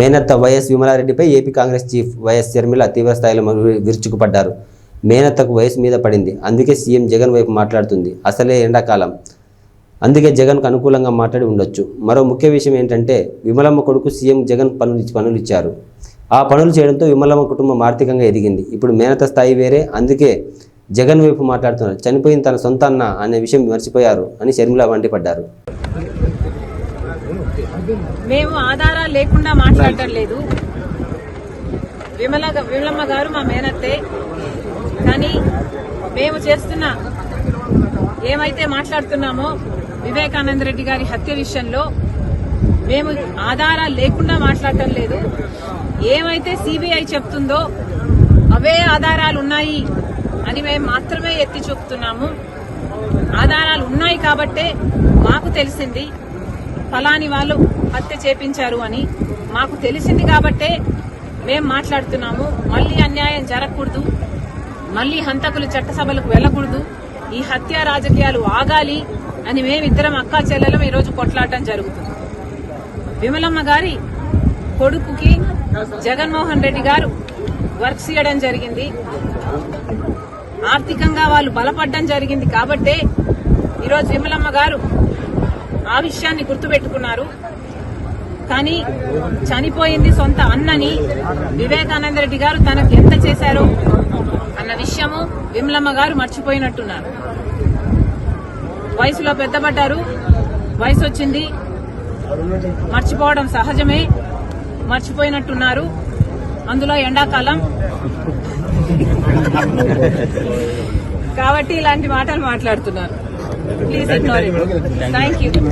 మేనత్త YS విమలారెడ్డిపై AP Congress chief YS Sharmila తీవ్రస్థాయిలో స్థాయిలో విరుచుకుపడ్డారు. మేనత్తకు వయసు మీద పడింది. అందుకే సీఎం జగన్ వైపు మాట్లాడుతుంది. అసలే ఎండాకాలం. అందుకే జగన్కు అనుకూలంగా మాట్లాడి ఉండొచ్చు. మరో ముఖ్య విషయం ఏంటంటే విమలమ్మ కొడుకు సీఎం జగన్ పనులు పనులు ఇచ్చారు. ఆ పనులు చేయడంతో విమలమ్మ కుటుంబం ఆర్థికంగా ఎదిగింది. ఇప్పుడు మేనత స్థాయి వేరే. అందుకే జగన్ వైపు మాట్లాడుతున్నారు. చనిపోయిన తన సొంత అన్న అనే విషయం మర్చిపోయారు అని షర్మిల మండిపడ్డారు. మేము ఆధారాలు లేకుండా మాట్లాడటం లేదు విమల విమలమ్మ గారు మా మేనత్తే. కానీ మేము చేస్తున్న ఏమైతే మాట్లాడుతున్నామో వివేకానంద రెడ్డి గారి హత్య విషయంలో మేము ఆధారాలు లేకుండా మాట్లాడటం లేదు ఏమైతే సిబిఐ చెప్తుందో అవే ఆధారాలు ఉన్నాయి అని మేము మాత్రమే ఎత్తి చూపుతున్నాము. ఆధారాలు ఉన్నాయి కాబట్టే మాకు తెలిసింది. ఫలాని వాళ్ళు హత్య చేపించారు అని మాకు తెలిసింది కాబట్టే మేం మాట్లాడుతున్నాము. మళ్ళీ అన్యాయం జరగకూడదు. మళ్ళీ హంతకులు చట్టసభలకు వెళ్ళకూడదు. ఈ హత్య రాజకీయాలు ఆగాలి అని మేమిద్దరం అక్కా చెల్లెలం ఈరోజు కొట్లాడటం జరుగుతుంది. విమలమ్మ గారి కొడుకుకి జగన్మోహన్ రెడ్డి గారు వర్క్స్ ఇవ్వడం జరిగింది. ఆర్థికంగా వాళ్ళు బలపడడం జరిగింది కాబట్టే ఈరోజు విమలమ్మ గారు ఆ విషయాన్ని గుర్తుపెట్టుకున్నారు. కానీ చనిపోయింది సొంత అన్నని వివేకానంద రెడ్డి గారు తనకు ఎంత చేశారు అన్న విషయము విమలమ్మ గారు మర్చిపోయినట్టున్నారు. వయసులో పెద్దపడ్డారు. వయసు వచ్చింది. మర్చిపోవడం సహజమే. మర్చిపోయినట్టున్నారు. అందులో ఎండాకాలం. కాబట్టి ఇలాంటి మాటలు మాట్లాడుతున్నారు. Please ignore thank you